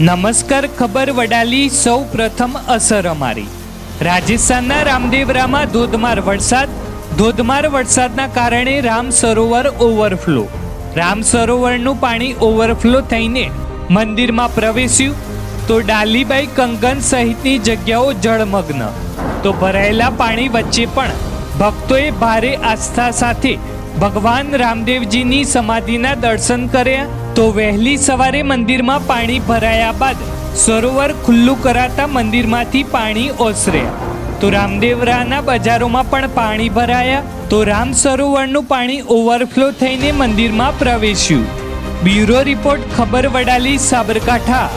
નમસ્કાર, ખબર વડાલી, સૌ પ્રથમ અસર અમારી. રાજસ્થાનના રામદેવરામાં ધોધમાર વરસાદ. ધોધમાર વરસાદના કારણે રામ સરોવર ઓવરફ્લો. રામ સરોવરનું પાણી ઓવરફ્લો થઈને મંદિરમાં પ્રવેશ્યું. તો ડાલીબાઈ કંગન સહિતની જગ્યાઓ જળમગ્ન. તો ભરાયેલા પાણી વચ્ચે પણ ભક્તોએ ભારે આસ્થા સાથે ભગવાન રામદેવજીની સમાધિના દર્શન કર્યા. તો વહેલી સવારે મંદિરમાં પાણી ભરાયા બાદ સરોવર ખુલ્લું કરાતા મંદિરમાંથી પાણી ઓસર્યા તો રામદેવરાના બજારોમાં પણ પાણી ભરાયા. તો રામ સરોવરનું પાણી ઓવરફ્લો થઈને મંદિરમાં પ્રવેશ્યું. બ્યુરો રિપોર્ટ, ખબર વડાલી, સાબરકાંઠા.